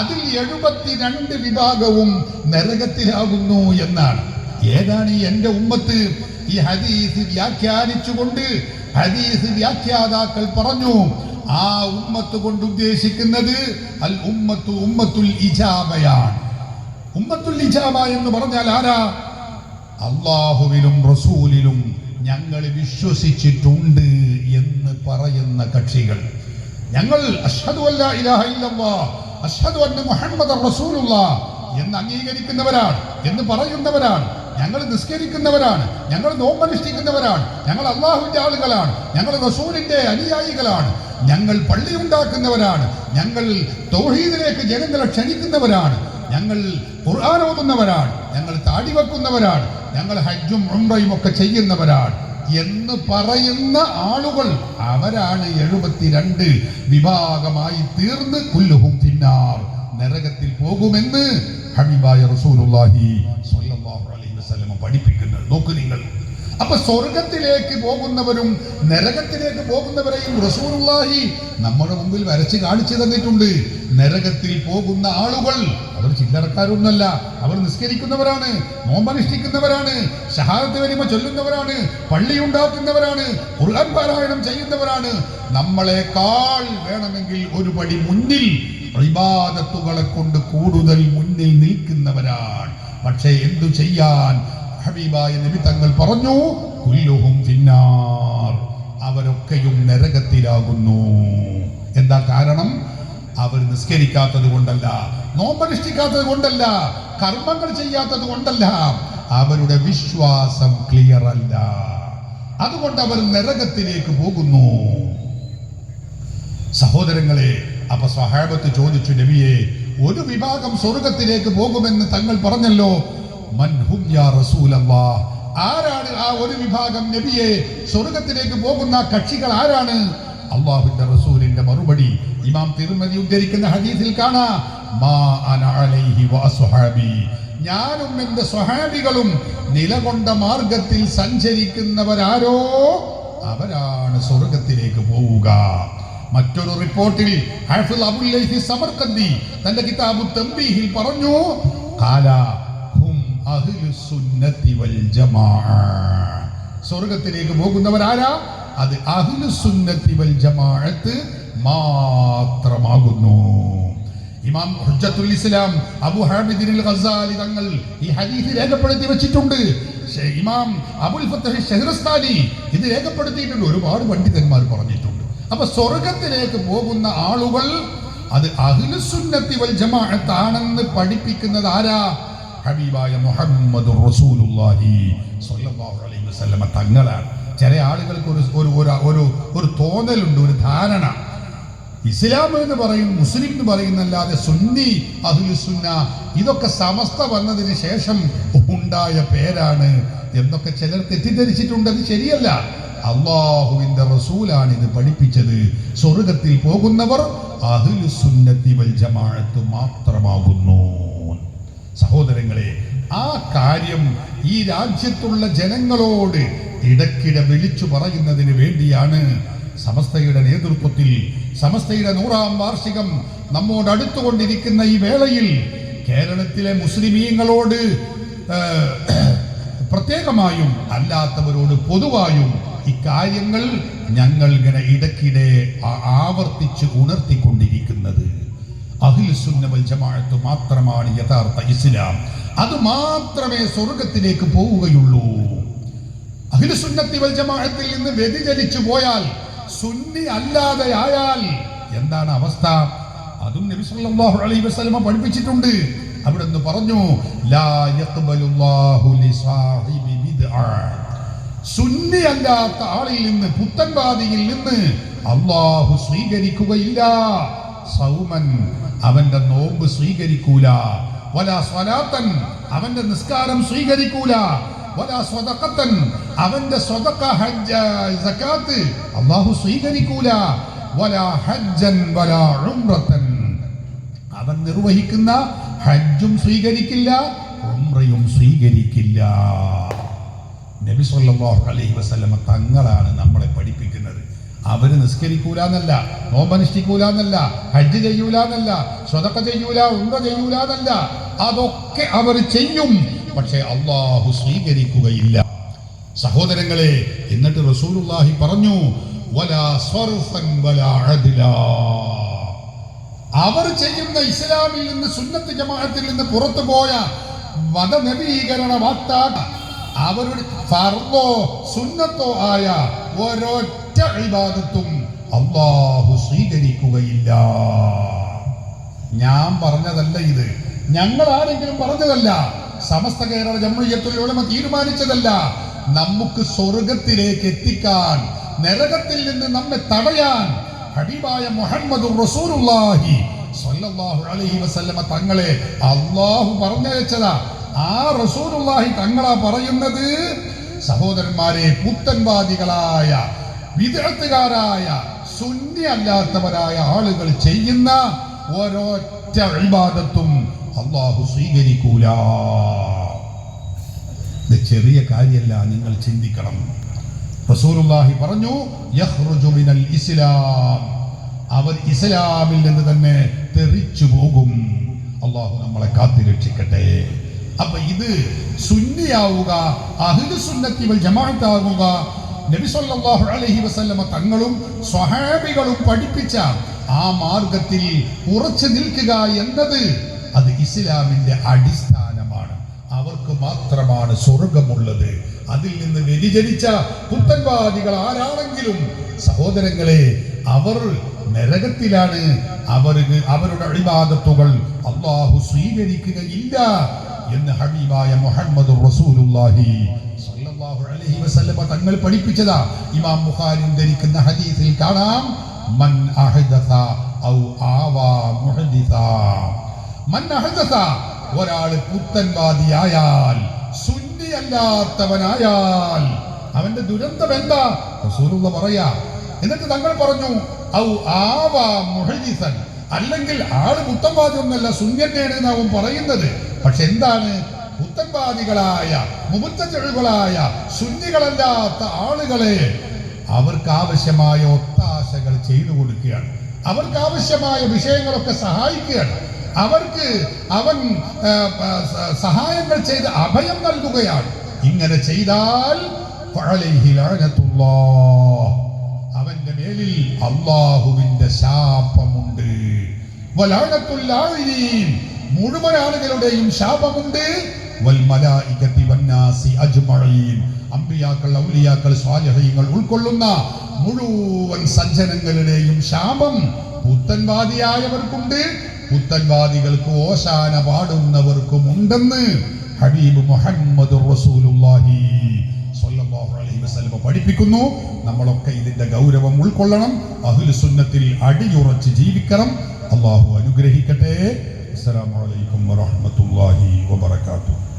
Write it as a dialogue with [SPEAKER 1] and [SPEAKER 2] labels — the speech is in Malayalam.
[SPEAKER 1] അതിൽ എഴുപത്തിരണ്ട് വിഭാഗവും നരകത്തിലാകുന്നു എന്നാണ്. ഏതാണ് ഈ എന്റെ ഉമ്മത്ത്? ഈ ഹദീസ് വ്യാഖ്യാനിച്ചുകൊണ്ട് ഹദീസ് വ്യാഖ്യാതാക്കൾ പറഞ്ഞു ആ ഉമ്മത്ത് കൊണ്ട് ഉദ്ദേശിക്കുന്നത് അൽ ഉമ്മത്തു ഉമ്മത്തുൽ ഇജാബയാണ്. ഉമ്മത്തുൽ ഇജാബ എന്ന് പറഞ്ഞാൽ ആരാ? അള്ളാഹുവിലും റസൂലിലും ഞങ്ങൾ വിശ്വസിച്ചിട്ടുണ്ട് എന്ന് പറയുന്ന കക്ഷികൾ. ഞങ്ങൾ അഷ്ഹദു അല്ലാ ഇലാഹ ഇല്ലല്ലാഹ് അഷ്ഹദു അന്ന മുഹമ്മദ് റസൂലുള്ള എന്ന് അംഗീകരിക്കുന്നവരാണ് എന്ന് പറയുന്നവരാണ് ഞങ്ങൾ നിസ്കരിക്കുന്നവരാണ് ഞങ്ങൾ നോമ്പനുഷ്ഠിക്കുന്നവരാണ് ഞങ്ങൾ അള്ളാഹുവിന്റെ ആളുകളാണ് ഞങ്ങൾ റസൂലിന്റെ അനുയായികളാണ് ഞങ്ങൾ പള്ളി ഉണ്ടാക്കുന്നവരാണ് ഞങ്ങൾ തൗഹീദിലേക്ക് ജനങ്ങളെ ക്ഷണിക്കുന്നവരാണ് ഞങ്ങൾ ഖുർആൻ ഓതുന്നവരാണ് ഞങ്ങൾ താടി വെക്കുന്നവരാണ് ഞങ്ങൾ ഹജ്ജും ഉംറയും ഒക്കെ ചെയ്യുന്നവരാണ്. എന്ന് പറയുന്ന ആളുകൾ അവരാണ് എഴുപത്തിരണ്ട് വിഭാഗമായി തീർന്ന് കുല്ലുഹും തിന്നാർ നരകത്തിൽ പോകുമെന്ന് ഹബീബായ റസൂലുള്ളാഹി സ്വല്ലല്ലാഹു അലൈഹി വസല്ലം പഠിപ്പിക്കുന്നത്. നോക്ക് നിങ്ങൾ. അപ്പൊ സ്വർഗത്തിലേക്ക് പോകുന്നവരും നരകത്തിലേക്ക് പോകുന്നവരെയും റസൂലുള്ളാഹി നമ്മുടെ മുമ്പിൽ വരച്ച് കാണിച്ചു തന്നിട്ടുണ്ട്. നരകത്തിൽ പോകുന്ന ആളുകൾ അവർ ചില്ലറക്കാരൊന്നല്ല അവർ നിസ്കരിക്കുന്നവരാണ് നോമ്പനുഷ്ഠിക്കുന്നവരാണ് ഷഹാദത്ത് വരിമ ചൊല്ലുന്നവരാണ് പള്ളി ഉണ്ടാക്കുന്നവരാണ് ഖുർആൻ പാരായണം ചെയ്യുന്നവരാണ്. നമ്മളെക്കാൾ വേണമെങ്കിൽ ഒരു പടി മുന്നിൽ ഇബാദത്തുകളെ കൊണ്ട് കൂടുതൽ മുന്നിൽ നിൽക്കുന്നവരാണ്. പക്ഷേ എന്തു ചെയ്യാൻ ഹബീബായ നബി തങ്ങൾ പറഞ്ഞു കുല്ലുഹും ഫിന്നാർ. അവരൊക്കെയും നരകത്തിലാകുന്നു. എന്താ കാരണം? അവർ നിസ്കരിക്കാത്തത് കൊണ്ടല്ല നോമ്പനുഷ്ഠിക്കാത്തത് കൊണ്ടല്ല കർമ്മങ്ങൾ ചെയ്യാത്തത് കൊണ്ടല്ല അവരുടെ വിശ്വാസം ക്ലിയർ അല്ല. അതുകൊണ്ട് അവർ നരകത്തിലേക്ക് പോകുന്നു. സഹോദരങ്ങളെ അപ്പൊ സഹാബത്ത് ചോദിച്ചു നബിയെ ഒരു വിഭാഗം സ്വർഗത്തിലേക്ക് പോകുമെന്ന് തങ്ങൾ പറഞ്ഞല്ലോ മൻഹും യാ റസൂലല്ലാ ആരാണ് ആ ഒരു വിഭാഗം നബിയെ സ്വർഗത്തിലേക്ക് പോകുന്ന കക്ഷികൾ ആരാണ്? അള്ളാഹുവിന്റെ റസൂലിന്റെ മറുപടി ഇമാം തിരുമതി ഉദ്ധരിക്കുന്ന ഹദീസിൽ കാണാ മാ അന അലൈഹി വഅസ്ഹാബി ഞാനും എന്റെ സ്വഹാബികളും നിലകൊണ്ട മാർഗത്തിൽ സഞ്ചരിക്കുന്നവരാരോ? അവരാണ് സ്വർഗത്തിലേക്ക് പോവുക. മറ്റൊരു റിപ്പോർട്ടിൽ ഹാഫിൾ അബുൽ ലൈസി സമർക്കന്തി തന്റെ കിതാബു തംബീഹിൽ പറഞ്ഞു ഖാല സ്വർഗത്തിലേക്ക് പോകുന്നവരാരാ അത് അഹ്ലു സുന്നത്തി വൽ ജമാഅത്ത് മാത്രമാകുന്നു. ഇമാം ഹുജ്ജത്തുൽ ഇസ്ലാം അബു ഹാമിദിൻ ഖസാലി തങ്ങൾ ഈ ഹദീസ് രേഖപ്പെടുത്തി വെച്ചിട്ടുണ്ട്. ഇമാം അബുൽ ഫത്തഹ് ഷെഹ്റസ്താനി ഇത് രേഖപ്പെടുത്തിയിട്ടുണ്ട്. ഒരുപാട് പണ്ഡിതന്മാർ പറഞ്ഞിട്ടുണ്ട്. അപ്പൊ സ്വർഗത്തിലേക്ക് പോകുന്ന ആളുകൾ അത് അഹ്ലുസുന്നത്തി വൽ ജമാഅത്താണെന്ന് പഠിപ്പിക്കുന്നത് ആരാ? ഹബീബായ മുഹമ്മദ് സ്വല്ലല്ലാഹു അലൈഹി വസല്ലമ തങ്ങളാണ്. ചില ആളുകൾക്ക് ഒരു ഒരു ഒരു- ഒരു തോന്നലുണ്ട് ഒരു ധാരണ. ഇസ്ലാം എന്ന് പറയും മുസ്ലിം എന്ന് പറയുന്നല്ലാതെ സുന്നി അഹുലുസുന്ന ഇതൊക്കെ സമസ്ത വന്നതിന് ശേഷം ഉണ്ടായ പേരാണ് എന്നൊക്കെ ചിലർ തെറ്റിദ്ധരിച്ചിട്ടുണ്ട് അത് ശരിയല്ല. അള്ളാഹുവിന്റെ റസൂലാണ് ഇത് പഠിപ്പിച്ചത്. സ്വർഗത്തിൽ പോകുന്നവർ അഹുലുസുന്നത്തി വൽ ജമാഅത്ത് മാത്രമാകുന്നു. സഹോദരങ്ങളെ ആ കാര്യം ഈ രാജ്യത്തുള്ള ജനങ്ങളോട് ഇടക്കിടെ വിളിച്ചു പറയുന്നതിന് വേണ്ടിയാണ് സമസ്തയുടെ നേതൃത്വത്തിൽ സമസ്തയുടെ നൂറാം വാർഷികം നമ്മോട് അടുത്തുകൊണ്ടിരിക്കുന്ന ഈ വേളയിൽ കേരളത്തിലെ മുസ്ലിമീങ്ങളോട് പ്രത്യേകമായും അല്ലാത്തവരോട് പൊതുവായും ഇക്കാര്യങ്ങൾ ഞങ്ങൾ ഇങ്ങനെ ഇടയ്ക്കിടെ ആവർത്തിച്ച് ഉണർത്തിക്കൊണ്ടിരിക്കുന്നത് ജമാഅത്ത് മാത്രമാണ് യഥാർത്ഥ ഇസ്ലാം. അത് മാത്രമേ സ്വർഗത്തിലേക്ക് പോവുകയുള്ളൂ. അഖിലുസുന്നത്തി വൽ ജമാഅത്തിൽ നിന്ന് വ്യതിചലിച്ചു പോയാൽ സുന്നി അല്ലാതെ ആയാൽ എന്താണ് അവസ്ഥ? അതും നബി സല്ലല്ലാഹു അലൈഹി വസല്ലമ പഠിപ്പിച്ചിട്ടുണ്ട്. അവിടെ നിന്ന് പറഞ്ഞു ലാ യഖ്ബലുല്ലാഹു ലിസാഹിബി സുന്നി അല്ലാത്ത ആളിൽ നിന്ന് പുത്തൻവാദിയിൽ നിന്ന് അള്ളാഹു സ്വീകരിക്കുകയില്ല. സൗമൻ അവന്റെ നോമ്പ് സ്വീകരിക്കൂല. വല സ്വലാത്തൻ അവന്റെ നിസ്കാരം സ്വീകരിക്കൂല. വല സ്വതക്കത്തൻ അവന്റെ സ്വതക്ക ഹജ്ജ സക്കാത്ത് അള്ളാഹു സ്വീകരിക്കൂല. വല ഹജ്ജൻ വല ഉംറത്തൻ. അവൻ നിർവഹിക്കുന്ന ഹജ്ജും സ്വീകരിക്കില്ല ഉംറയും സ്വീകരിക്കില്ല. നബി സല്ലല്ലാഹു അലൈഹി വസല്ലമ തങ്ങളാണ് നമ്മളെ പഠിപ്പിക്കുന്നത്. അവർ നിസ്കരിക്കൂല എന്നല്ല നോമ്പനുഷ്ഠിക്കൂല എന്നല്ല ഹജ്ജ് ചെയ്യൂല എന്നല്ല സ്വതക്ക ചെയ്യൂല ഉണ്ട ചെയ്യൂല എന്നല്ല അതൊക്കെ അവർ ചെയ്യും. പക്ഷെ അള്ളാഹു സ്വീകരിക്കുകയില്ല. സഹോദരങ്ങളെ എന്നിട്ട് റസൂലുള്ളാഹി പറഞ്ഞു അവർ ചെയ്യുന്ന ഇസ്ലാമിൽ നിന്ന് സുന്നത്ത് ജമാഅത്തിൽ നിന്ന് പുറത്തു പോയ മതനവീകരണ വാക്താ അവരുടെ ഫർദോ സുന്നത്തോ ആയ ഒരൊറ്റ അള്ളാഹു സ്വീകരിക്കുകയില്ല. ഞാൻ പറഞ്ഞതല്ല ഇത്. ഞങ്ങൾ ആരെങ്കിലും പറഞ്ഞതല്ല. സമസ്ത കേരള ജമ്മിയത്തുൽ ഉലമ തീരുമാനിച്ചതല്ല. നമുക്ക് സ്വർഗത്തിലേക്ക് എത്തിക്കാൻ നരകത്തിൽ നിന്ന് നമ്മെ തടയാൻ ഹബീബായ മുഹമ്മദ് റസൂലുള്ളാഹി സ്വല്ലല്ലാഹു അലൈഹി വസല്ലമ തങ്ങളെ അള്ളാഹു പറഞ്ഞയച്ചതാ. ആ റസൂലുള്ളാഹി തങ്ങളാ പറയുന്നത് സഹോദരന്മാരെ പുത്തൻവാദികളായ വിദഗ്ധകാരായ സുന്നി അല്ലാത്തവരായ ആളുകൾ ചെയ്യുന്ന ഒരൊറ്റ അഴിബാദത്തും അള്ളാഹു സ്വീകരിക്കൂല. ഇത് ചെറിയ കാര്യമല്ല നിങ്ങൾ ചിന്തിക്കണം. റസൂലുള്ളാഹി പറഞ്ഞു യഖ്റുജു മിനൽ ഇസ്ലാം. അവർ ഇസ്ലാമിൽ നിന്ന് തന്നെ തെറിച്ചു പോകും. അള്ളാഹു നമ്മളെ കാത്തിരക്ഷിക്കട്ടെ അപ്പൊ ഇത് സുന്നിയാവുക അഹ്ലു സുന്നത്തി വൽ ജമാഅത്താകുക അലഹി വസല്ലമ തങ്ങളും സ്വഹാബികളും പഠിപ്പിച്ച ആ മാർഗത്തിൽ ഉറച്ചു നിൽക്കുക എന്നത് അത് ഇസ്ലാമിന്റെ അടിസ്ഥാനമാണ്. അവർക്ക് മാത്രമാണ് സ്വർഗമുള്ളത്. അതിൽ നിന്ന് വ്യതിചരിച്ച പുത്തൻവാദികൾ ആരാണെങ്കിലും സഹോദരങ്ങളെ അവർ നരകത്തിലാണ്. അവർക്ക് അവരുടെ അഴിബാദത്തുകൾ അള്ളാഹു സ്വീകരിക്കുകയില്ല എന്ന് ഹബീബായ മുഹമ്മദ് റസൂലുള്ളാഹി സ്വല്ലല്ലാഹു അലൈഹി വസല്ലമ തങ്ങൾ പഠിപ്പിച്ചതാ. ഇമാം ബുഖാരി ധരിക്കുന്ന ഹദീസിൽ കാണാം മൻ അഹദസ ഔ ആവാ മുഹദിസ. മൻ അഹദസ ഒരാൾ പുത്തൻവാദിയായാൽ സുന്നിയല്ലാത്തവനായാൽ അവന്റെ ദുരന്തം എന്താ? റസൂലുള്ള പറയാ എന്നിട്ട് തങ്ങൾ പറഞ്ഞു ഔ ആവാ മുഹദിസൻ. അല്ലെങ്കിൽ ആൾ പുത്തൻവാദി ഒന്നല്ല സുന്യന്റെയാണ് എന്ന് അവൻ പറയുന്നത്. പക്ഷെ എന്താണ്? പുത്തൻവാദികളായ മുമുത്തജുകളായ ശുന്യകളല്ലാത്ത ആളുകളെ അവർക്ക് ആവശ്യമായ ഒത്താശകൾ ചെയ്തു കൊടുക്കുകയാണ്. അവർക്ക് ആവശ്യമായ വിഷയങ്ങളൊക്കെ സഹായിക്കുകയാണ്. അവർക്ക് അവൻ സഹായങ്ങൾ ചെയ്ത് അഭയം നൽകുകയാണ്. ഇങ്ങനെ ചെയ്താൽ. അവന്റെ മേലിൽ അള്ളാഹുവിന്റെ ശാപമുണ്ട്. മുഴുവൻ ആളുകളുടെയും ശാപമുണ്ട്. അമ്പിയാക്കൾ ഉൾക്കൊള്ളുന്ന മുഴുവൻ സജ്ജനങ്ങളുടെയും ശാപം പുത്തൻവാദിയായവർക്കുണ്ട്. പുത്തൻവാദികൾക്ക് ഓശാന പാടുന്നവർക്കും ഉണ്ടെന്ന് ഹബീബ് മുഹമ്മദ് റസൂലുള്ളാഹി പഠിപ്പിക്കുന്നു. നമ്മളൊക്കെ ഇതിന്റെ ഗൗരവം ഉൾക്കൊള്ളണം. അഹ്ലു സുന്നത്തിൽ അടിയുറച്ച് ജീവിക്കണം. അള്ളാഹു അനുഗ്രഹിക്കട്ടെ. അസ്സലാമു അലൈക്കും വറഹ്മത്തുള്ളാഹി വബറകാതുഹു.